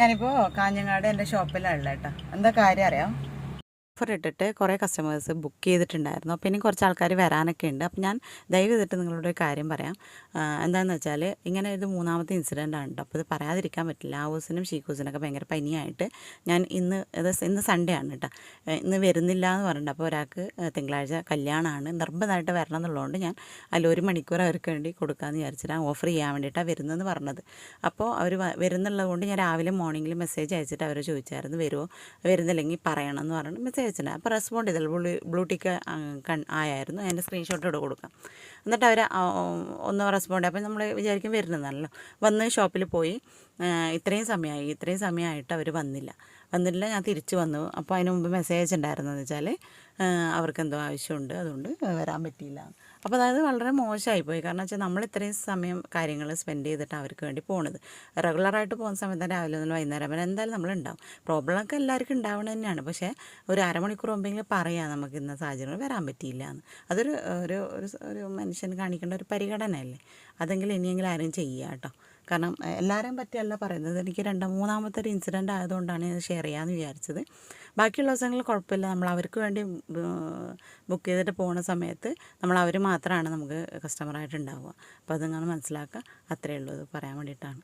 ഞാനിപ്പോൾ കാഞ്ഞങ്ങാട് എന്റെ ഷോപ്പിലാണ് ഉള്ളത് കേട്ടോ എന്താ കാര്യം അറിയാം? ഓഫർ ഇട്ടിട്ട് കുറേ കസ്റ്റമേഴ്സ് ബുക്ക് ചെയ്തിട്ടുണ്ടായിരുന്നു. അപ്പോൾ ഇനി കുറച്ച് ആൾക്കാർ വരാനൊക്കെ ഉണ്ട്. അപ്പോൾ ഞാൻ ദയവ് ചെയ്തിട്ട് നിങ്ങളോട് ഒരു കാര്യം പറയാം. എന്താണെന്ന് വെച്ചാൽ ഇങ്ങനെ ഇത് മൂന്നാമത്തെ ഇൻസിഡന്റ് ആണ് അപ്പോൾ ഇത് പറയാതിരിക്കാൻ പറ്റില്ല. ആവൂസിനും ഷീക്കൂസിനൊക്കെ ഭയങ്കര പനിയായിട്ട് ഞാൻ ഇന്ന് ഇന്ന് സൺഡേ ആണ് കേട്ടോ ഇന്ന് വരുന്നില്ല എന്ന് പറഞ്ഞിട്ട് അപ്പോൾ ഒരാൾക്ക് തിങ്കളാഴ്ച കല്യാണമാണ്. നിർബന്ധമായിട്ട് വരണം എന്നുള്ളതുകൊണ്ട് ഞാൻ അതിൽ ഒരു മണിക്കൂർ അവർക്ക് വേണ്ടി കൊടുക്കാമെന്ന് വിചാരിച്ചിട്ടാണ് ഓഫർ ചെയ്യാൻ വേണ്ടിയിട്ടാണ് വരുന്നതെന്ന് പറഞ്ഞത്. അപ്പോൾ അവർ വരുന്നുള്ളത് കൊണ്ട് ഞാൻ രാവിലെ മോർണിംഗിൽ മെസ്സേജ് അയച്ചിട്ട് അവർ ചോദിച്ചായിരുന്നു വരുമോ വരുന്നില്ലെങ്കിൽ പറയണമെന്ന് പറഞ്ഞിട്ട് മെസ്സേജ് അയച്ചിട്ടുണ്ട് അപ്പോൾ റെസ്പോണ്ട് ചെയ്തില്ല ബ്ലൂ ബ്ലൂ ടിക്ക് കൺ ആയായിരുന്നു. അതിന്റെ സ്ക്രീൻഷോട്ട് ഇവിടെ കൊടുക്കാം. എന്നിട്ട് അവർ ഒന്ന് റെസ്പോണ്ട്. അപ്പോൾ നമ്മൾ വിചാരിക്കും വരുന്നതാണല്ലോ വന്ന് ഷോപ്പിൽ പോയി ഇത്രയും സമയമായി ഇത്രയും സമയമായിട്ട് അവർ വന്നില്ല. വന്നില്ല ഞാൻ തിരിച്ചു വന്നു. അപ്പോൾ അതിന് മുമ്പ് മെസ്സേജ് അയച്ചിട്ടുണ്ടായിരുന്നെന്ന് വെച്ചാൽ അവർക്ക് എന്തോ ആവശ്യമുണ്ട്. അതുകൊണ്ട് വരാൻ പറ്റിയില്ല. അപ്പോൾ അതായത് വളരെ മോശമായിപ്പോയി കാരണം വെച്ചാൽ നമ്മൾ ഇത്രയും സമയം കാര്യങ്ങൾ സ്പെൻഡ് ചെയ്തിട്ട് അവർക്ക് വേണ്ടി പോണത്. റെഗുലറായിട്ട് പോകുന്ന സമയത്ത് രാവിലെ മുതൽ വൈകുന്നേരം വരെ എന്തായാലും നമ്മളുണ്ടാവും പ്രോബ്ലമൊക്കെ എല്ലാവർക്കും ഉണ്ടാവണം തന്നെയാണ്. പക്ഷേ ഒരു അരമണിക്കൂർ മുമ്പെങ്കിലും പറയാം നമുക്ക് ഇന്ന സാഹചര്യങ്ങൾ വരാൻ പറ്റിയില്ല എന്ന്. അതൊരു ഒരു ഒരു മനുഷ്യൻ കാണിക്കേണ്ട ഒരു പരിഗണനയല്ലേ അതെങ്കിലും ഇനിയെങ്കിലും ആരും ചെയ്യുക കേട്ടോ കാരണം എല്ലാവരെയും പറ്റിയല്ല പറയുന്നത്. എനിക്ക് രണ്ട് മൂന്നാമത്തെ ഒരു ഇൻസിഡന്റ് ആയതുകൊണ്ടാണ് ഞാൻ ഷെയർ ചെയ്യാമെന്ന് വിചാരിച്ചത്. ബാക്കിയുള്ള ദിവസങ്ങളിൽ കുഴപ്പമില്ല. നമ്മൾ അവർക്ക് വേണ്ടി ബുക്ക് ചെയ്തിട്ട് പോകുന്ന സമയത്ത് നമ്മൾ അവർ മാത്രമാണ് നമുക്ക് കസ്റ്റമറായിട്ട് ഉണ്ടാവുക അപ്പോൾ നിങ്ങൾ മനസ്സിലാക്കുക. അത്രയേ ഉള്ളൂ. പറയാൻ വേണ്ടിയിട്ടാണ്.